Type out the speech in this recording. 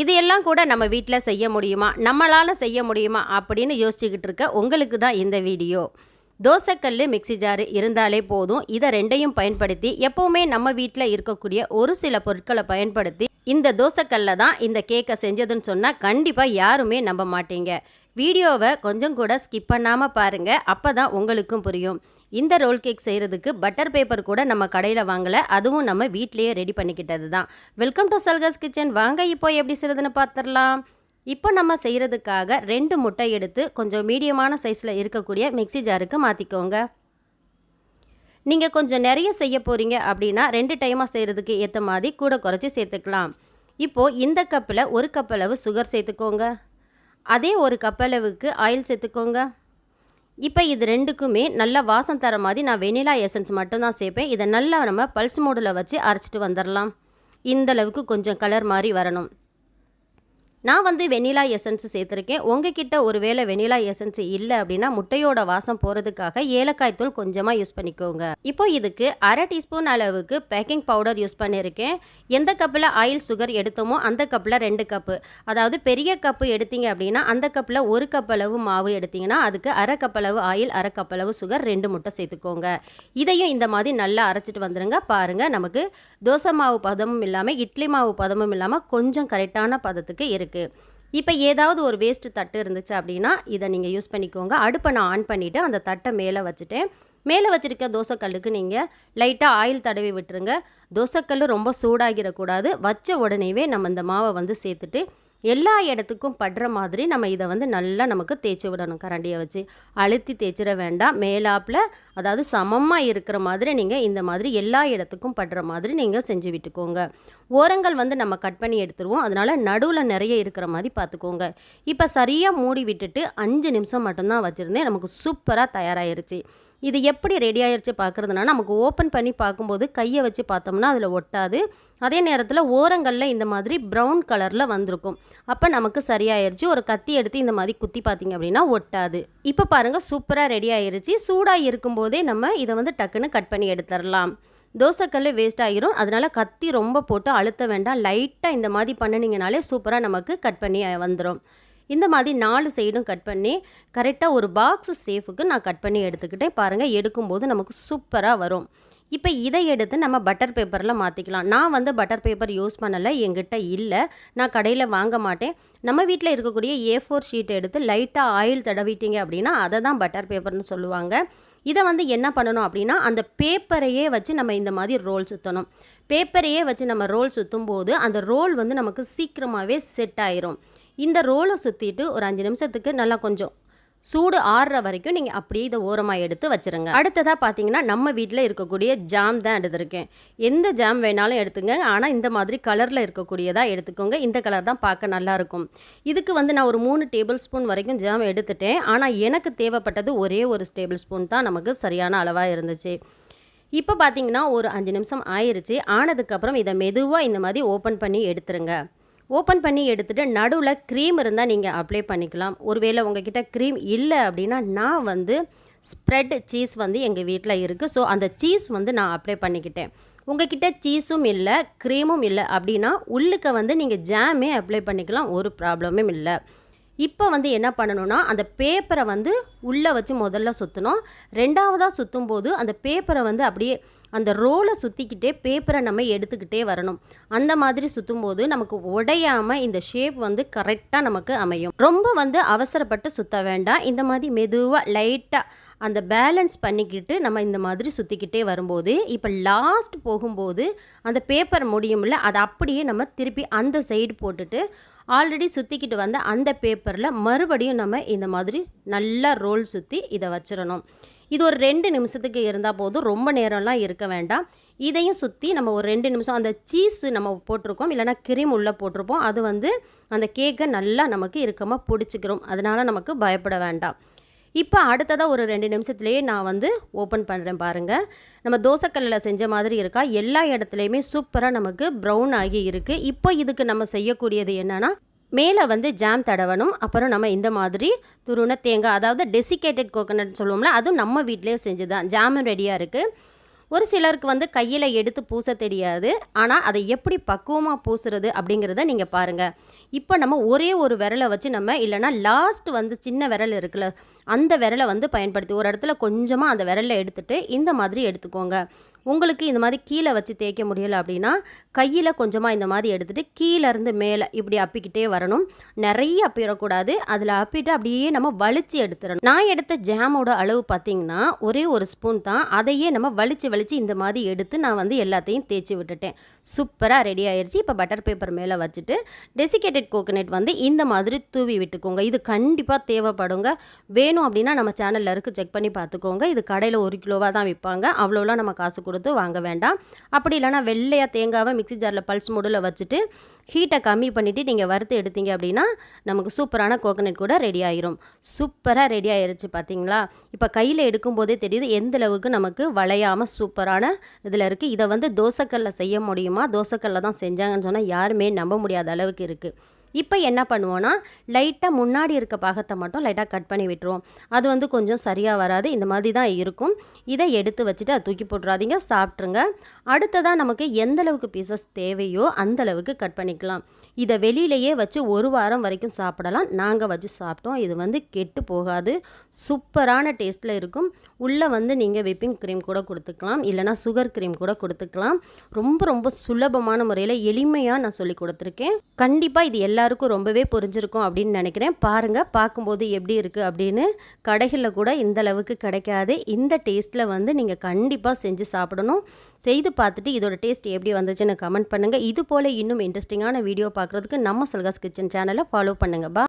இது எல்லாம் கூட நம்ம வீட்டில் செய்ய முடியுமா? நம்மளால் செய்ய முடியுமா? அப்படின்னு யோசிச்சுக்கிட்டு இருக்க உங்களுக்கு தான் இந்த வீடியோ. தோசைக்கல் மிக்ஸி ஜாரு இருந்தாலே போதும். இதை ரெண்டையும் பயன்படுத்தி எப்போவுமே நம்ம வீட்டில் இருக்கக்கூடிய ஒரு சில பொருட்களை பயன்படுத்தி இந்த தோசைக்கல்ல தான் இந்த கேக்கை செஞ்சதுன்னு சொன்னால் கண்டிப்பாக யாருமே நம்ப மாட்டீங்க. வீடியோவை கொஞ்சம் கூட ஸ்கிப் பண்ணாமல் பாருங்கள் அப்போ தான் உங்களுக்கும் புரியும். இந்த ரோல் கேக் செய்கிறதுக்கு பட்டர் பேப்பர் கூட நம்ம கடையில் வாங்கலை. அதுவும் நம்ம வீட்லேயே ரெடி பண்ணிக்கிட்டது தான். வெல்கம் டு சல்கஸ் கிச்சன் வாங்க இப்போ எப்படி செய்கிறதுன்னு பார்த்துடலாம் இப்போ நம்ம செய்கிறதுக்காக ரெண்டு முட்டை எடுத்து கொஞ்சம் மீடியமான சைஸில் இருக்கக்கூடிய மிக்ஸி ஜாருக்கு மாற்றிக்கோங்க நீங்கள் கொஞ்சம் நிறைய செய்ய போகிறீங்க அப்படின்னா ரெண்டு டைமாக செய்கிறதுக்கு ஏற்ற மாதிரி கூட குறைச்சி சேர்த்துக்கலாம். இப்போது இந்த கப்பில் ஒரு கப் அளவு சுகர் சேர்த்துக்கோங்க. அதே ஒரு கப் அளவுக்கு ஆயில் சேர்த்துக்கோங்க. இப்போ இது ரெண்டுக்குமே நல்லா வாசம் தர மாதிரி நான் வெனிலா எசன்ஸ் மட்டும்தான் சேர்ப்பேன் இதை நல்லா நம்ம பல்ஸ் மோடில் வச்சு அரைச்சிட்டு வந்துடலாம் இந்த அளவுக்கு கொஞ்சம் கலர் மாதிரி வரணும். நான் வந்து வெனிலா எசன்ஸ் சேர்த்துருக்கேன். உங்ககிட்ட ஒருவேளை வெனிலா எசன்ஸ் இல்லை அப்படின்னா முட்டையோட வாசம் போகிறதுக்காக ஏலக்காய் தூள் கொஞ்சமாக யூஸ் பண்ணிக்கோங்க. இப்போ இதுக்கு அரை டீஸ்பூன் அளவுக்கு பேக்கிங் பவுடர் யூஸ் பண்ணியிருக்கேன் எந்த கப்பில் ஆயில் சுகர் எடுத்தோமோ அந்த கப்பில் ரெண்டு கப்பு அதாவது பெரிய கப்பு எடுத்தீங்க அப்படின்னா அந்த கப்பில் ஒரு கப் அளவு மாவு எடுத்தீங்கன்னா அதுக்கு அரை கப் அளவு ஆயில் அரை கப் அளவு சுகர் ரெண்டு முட்டை சேர்த்துக்கோங்க. இதையும் இந்த மாதிரி நல்லா அரைச்சிட்டு வந்துடுங்க பாருங்கள் நமக்கு தோசை மாவு பதமும் இல்லாமல் இட்லி மாவு பதமும் இல்லாமல் கொஞ்சம் கரெக்டான பதத்துக்கு இருக்குது இப்போ ஏதாவது ஒரு வேஸ்ட்டு தட்டு இருந்துச்சு அப்படின்னா இதை நீங்கள் யூஸ் பண்ணிக்கோங்க. அடுப்பை நான் ஆன் பண்ணிவிட்டு அந்த தட்டை மேலே வச்சுட்டேன். மேலே வச்சுருக்க தோசைக்கல்லுக்கு நீங்கள் லைட்டாக ஆயில் தடவி விட்டுருங்க. தோசைக்கல் ரொம்ப சூடாகிடக்கூடாது. வச்ச உடனேவே நம்ம இந்த மாவை வந்து சேர்த்துட்டு எல்லா இடத்துக்கும் படுற மாதிரி நம்ம இதை வந்து நல்லா நமக்கு தேய்ச்சி விடணும். கரண்டியை வச்சு அழுத்தி தேய்ச்சிட வேண்டாம். மேலாப்பில் அதாவது சமமாக இருக்கிற மாதிரி நீங்கள் இந்த மாதிரி எல்லா இடத்துக்கும் படுற மாதிரி நீங்கள் செஞ்சு விட்டுக்கோங்க. ஓரங்கள் வந்து நம்ம கட் பண்ணி எடுத்துருவோம். அதனால் நடுவில் நிறைய இருக்கிற மாதிரி பார்த்துக்கோங்க. இப்போ சரியாக மூடி விட்டுட்டு அஞ்சு நிமிஷம் மட்டும்தான் வச்சுருந்தேன். நமக்கு சூப்பராக தயாராகிருச்சு இது எப்படி ரெடி ஆயிடுச்சு பார்க்குறதுனா நமக்கு ஓப்பன் பண்ணி பார்க்கும்போது கையை வச்சு பார்த்தோம்னா அதில் ஒட்டாது. அதே நேரத்தில் ஓரங்களில் இந்த மாதிரி ப்ரௌன் கலரில் வந்திருக்கும். அப்போ நமக்கு சரியாயிருச்சு. ஒரு கத்தி எடுத்து இந்த மாதிரி குத்தி பார்த்தீங்க அப்படின்னா ஒட்டாது. இப்போ பாருங்கள் சூப்பராக ரெடி ஆயிருச்சு. சூடாக இருக்கும்போதே நம்ம இதை வந்து டக்குன்னு கட் பண்ணி எடுத்துடலாம். தோசைக்கல் வேஸ்ட் ஆகிரும் அதனால் கத்தி ரொம்ப போட்டு அழுத்த வேண்டாம். லைட்டாக இந்த மாதிரி பண்ணினீங்கனாலே சூப்பராக நமக்கு கட் பண்ணி வந்துடும் இந்த மாதிரி நாலு சைடும் கட் பண்ணி கரெக்டாக ஒரு பாக்ஸ் சேஃபுக்கு நான் கட் பண்ணி எடுத்துக்கிட்டேன். பாருங்கள் எடுக்கும்போது நமக்கு சூப்பராக வரும். இப்போ இதை எடுத்து நம்ம பட்டர் பேப்பரில் மாற்றிக்கலாம் நான் வந்து பட்டர் பேப்பர் யூஸ் பண்ணலை எங்கிட்ட இல்லை. நான் கடையில் வாங்க மாட்டேன். நம்ம வீட்டில் இருக்கக்கூடிய ஏ ஃபோர் ஷீட் எடுத்து லைட்டாக ஆயில் தடவிட்டீங்க அப்படின்னா அதை தான் பட்டர் பேப்பர்னு சொல்லுவாங்க. இதை வந்து என்ன பண்ணணும் அப்படின்னா அந்த பேப்பரையே வச்சு நம்ம இந்த மாதிரி ரோல் சுற்றணும் பேப்பரையே வச்சு நம்ம ரோல் சுற்றும் போது அந்த ரோல் வந்து நமக்கு சீக்கிரமாகவே செட் ஆயிரும். இந்த ரோலை சுற்றிட்டு ஒரு அஞ்சு நிமிஷத்துக்கு நல்லா கொஞ்சம் சூடு ஆறுற வரைக்கும் நீங்கள் அப்படியே இதை ஓரமாக எடுத்து வச்சுருங்க. அடுத்ததாக பார்த்தீங்கன்னா நம்ம வீட்டில் இருக்கக்கூடிய ஜாம் தான் எடுத்திருக்கேன். எந்த ஜாம் வேணாலும் எடுத்துங்க. ஆனால் இந்த மாதிரி கலரில் இருக்கக்கூடியதாக எடுத்துக்கோங்க. இந்த கலர் தான் பார்க்க நல்லாயிருக்கும் இதுக்கு வந்து நான் ஒரு மூணு டேபிள் ஸ்பூன் வரைக்கும் ஜாம் எடுத்துட்டேன். ஆனால் எனக்கு தேவைப்பட்டது ஒரே ஒரு டேபிள் ஸ்பூன் தான் நமக்கு சரியான அளவாக இருந்துச்சு. இப்போ பார்த்தீங்கன்னா ஒரு அஞ்சு நிமிஷம் ஆயிருச்சு. ஆனதுக்கப்புறம் இதை மெதுவாக இந்த மாதிரி ஓப்பன் பண்ணி எடுத்துருங்க. ஓப்பன் பண்ணி எடுத்துகிட்டு நடுவில் க்ரீம் இருந்தால் நீங்கள் அப்ளை பண்ணிக்கலாம். ஒருவேளை உங்ககிட்ட க்ரீம் இல்லை அப்படின்னா நான் வந்து ஸ்ப்ரெட் சீஸ் வந்து எங்கள் வீட்டில் இருக்குது ஸோ அந்த சீஸ் வந்து நான் அப்ளை பண்ணிக்கிட்டேன். உங்ககிட்ட சீஸும் இல்லை க்ரீமும் இல்லை அப்படின்னா உள்ளுக்க வந்து நீங்கள் ஜாமே அப்ளை பண்ணிக்கலாம். ஒரு ப்ராப்ளமும் இல்லை. இப்போ வந்து என்ன பண்ணணும்னா அந்த பேப்பரை வந்து உள்ளே வச்சு முதல்ல சுற்றணும் ரெண்டாவதாக சுற்றும் போது அந்த பேப்பரை வந்து அப்படியே அந்த ரோலை சுற்றிக்கிட்டே பேப்பரை நம்ம எடுத்துக்கிட்டே வரணும். அந்த மாதிரி சுற்றும் போது நமக்கு உடையாமல் இந்த ஷேப் வந்து கரெக்டாக நமக்கு அமையும். ரொம்ப வந்து அவசரப்பட்டு சுற்ற வேண்டாம். இந்த மாதிரி மெதுவாக லைட்டாக அந்த பேலன்ஸ் பண்ணிக்கிட்டு நம்ம இந்த மாதிரி சுற்றிக்கிட்டே வரும்போது இப்போ லாஸ்ட் போகும்போது அந்த பேப்பர் முடியும்ல அதை அப்படியே நம்ம திருப்பி அந்த சைடு போட்டுட்டு ஆல்ரெடி சுற்றிக்கிட்டு வந்த அந்த பேப்பரில் மறுபடியும் நம்ம இந்த மாதிரி நல்லா ரோல் சுற்றி இதை வச்சிடணும். இது ஒரு ரெண்டு நிமிஷத்துக்கு இருந்தால் போதும். ரொம்ப நேரம்லாம் இருக்க வேண்டாம். இதையும் சுற்றி நம்ம ஒரு ரெண்டு நிமிஷம் அந்த சீஸ் நம்ம போட்டிருக்கோம். இல்லைனா கிரீம் உள்ளே போட்டிருப்போம். அது வந்து அந்த கேக்கை நல்லா நமக்கு இறுக்கமாக பிடிச்சிக்கிறோம் அதனால் நமக்கு பயப்பட வேண்டாம். இப்போ அடுத்ததாக ஒரு ரெண்டு நிமிஷத்துலேயே நான் வந்து ஓப்பன் பண்ணுறேன் பாருங்கள் நம்ம தோசைக்கல்லில் செஞ்ச மாதிரி இருக்கா? எல்லா இடத்துலையுமே சூப்பராக நமக்கு ப்ரௌன் ஆகி இருக்குது இப்போ இதுக்கு நம்ம செய்யக்கூடியது என்னென்னா மேலே வந்து ஜாம் தடவணும். அப்புறம் நம்ம இந்த மாதிரி துருண தேங்காய் அதாவது டெசிகேட்டட் கோகோனட் சொல்லுவோம்ல அதுவும் நம்ம வீட்டிலே செஞ்சு தான் ஜாமும் ரெடியாக இருக்குது ஒரு சிலருக்கு வந்து கையில் எடுத்து பூச தெரியாது. ஆனால் அதை எப்படி பக்குவமாக பூசுறது அப்படிங்கிறத நீங்கள் பாருங்கள் இப்போ நம்ம ஒரே ஒரு விரலை வச்சு நம்ம இல்லைனா லாஸ்ட் வந்து சின்ன விரல் இருக்குல்ல அந்த விரலை வந்து பயன்படுத்தி ஒரு இடத்துல கொஞ்சமாக அந்த விரலில் எடுத்துகிட்டு இந்த மாதிரி எடுத்துக்கோங்க. உங்களுக்கு இந்த மாதிரி கீழே வச்சு தேய்க்க முடியலை அப்படின்னா கையில் கொஞ்சமாக இந்த மாதிரி எடுத்துகிட்டு கீழேருந்து மேலே இப்படி அப்பிக்கிட்டே வரணும். நிறைய அப்பிடக்கூடாது. அதில் அப்பிட்டு அப்படியே நம்ம வலிச்சு எடுத்துடணும் நான் எடுத்த ஜாமோட அளவு பார்த்திங்கன்னா ஒரே ஒரு ஸ்பூன் தான். அதையே நம்ம வலிச்சு வலிச்சு இந்த மாதிரி எடுத்து நான் வந்து எல்லாத்தையும் தேய்ச்சி விட்டுட்டேன். சூப்பராக ரெடி ஆயிடுச்சு இப்போ பட்டர் பேப்பர் மேலே வச்சுட்டு டெசிகேட்டட் கோகோனட் வந்து இந்த மாதிரி தூவி விட்டுக்கோங்க. இது கண்டிப்பாக தேவைப்படுங்க. வேணும் அப்படின்னா நம்ம சேனலில் இருக்குது செக் பண்ணி பார்த்துக்கோங்க. இது கடையில் ஒரு கிலோவாக தான் விற்பாங்க அவ்வளோலாம் நம்ம காசு கொடுத்து வாங்க வேண்டாம். அப்படி இல்லைனா வெள்ளையாக தேங்காவை மிக்ஸி ஜாரில் பல்ஸ் மூடில் வச்சுட்டு ஹீட்டை கம்மி பண்ணிவிட்டு நீங்கள் வறுத்து எடுத்தீங்க அப்படின்னா நமக்கு சூப்பரான கோகனட் கூட ரெடி ஆயிரும். சூப்பராக ரெடி ஆயிருச்சு பார்த்தீங்களா இப்போ கையில் எடுக்கும்போதே தெரியுது எந்த அளவுக்கு நமக்கு வளையாமல் சூப்பரான இதில் இருக்குது இதை வந்து தோசைக்கல்லில் செய்ய முடியுமா? தோசைக்கல்ல தான் செஞ்சாங்கன்னு சொன்னால் யாருமே நம்ப முடியாத அளவுக்கு இருக்குது இப்போ என்ன பண்ணுவோன்னா லைட்டாக முன்னாடி இருக்க பாகத்தை மட்டும் லைட்டாக கட் பண்ணி விட்டுருவோம். அது வந்து கொஞ்சம் சரியாக வராது. இந்த மாதிரி தான் இருக்கும். இதை எடுத்து வச்சுட்டு அதை தூக்கி போட்டுறாதீங்க. சாப்பிட்ருங்க அடுத்ததாக நமக்கு எந்த அளவுக்கு பீசஸ் தேவையோ அந்த அளவுக்கு கட் பண்ணிக்கலாம். இதை வெளியிலையே வச்சு ஒரு வாரம் வரைக்கும் சாப்பிடலாம். நாங்கள் வச்சு சாப்பிட்டோம். இது வந்து கெட்டு போகாது. சூப்பரான டேஸ்ட்டில் இருக்கும். உள்ளே வந்து நீங்கள் விப்பிங் க்ரீம் கூட கொடுத்துக்கலாம். இல்லைனா சுகர் க்ரீம் கூட கொடுத்துக்கலாம். ரொம்ப ரொம்ப சுலபமான முறையில் எளிமையாக நான் சொல்லி கொடுத்துருக்கேன். கண்டிப்பாக இது எல்லாருக்கும் ரொம்பவே புரிஞ்சிருக்கும் அப்படின்னு நினைக்கிறேன். பாருங்கள் பார்க்கும்போது எப்படி இருக்குது அப்படின்னு கடைகளில் கூட இந்த அளவுக்கு கிடைக்காது. இந்த டேஸ்ட்டில் வந்து நீங்கள் கண்டிப்பாக செஞ்சு சாப்பிடணும். செய்து பார்த்துட்டு இதோட டேஸ்ட் எப்படி வந்துச்சுன்னு கமெண்ட் பண்ணுங்கள் இது போல் இன்னும் இன்ட்ரெஸ்டிங்கான வீடியோ பார்க்குறதுக்கு நம்ம சல்காஸ் கிச்சன் சேனலை ஃபாலோ பண்ணுங்கள் பா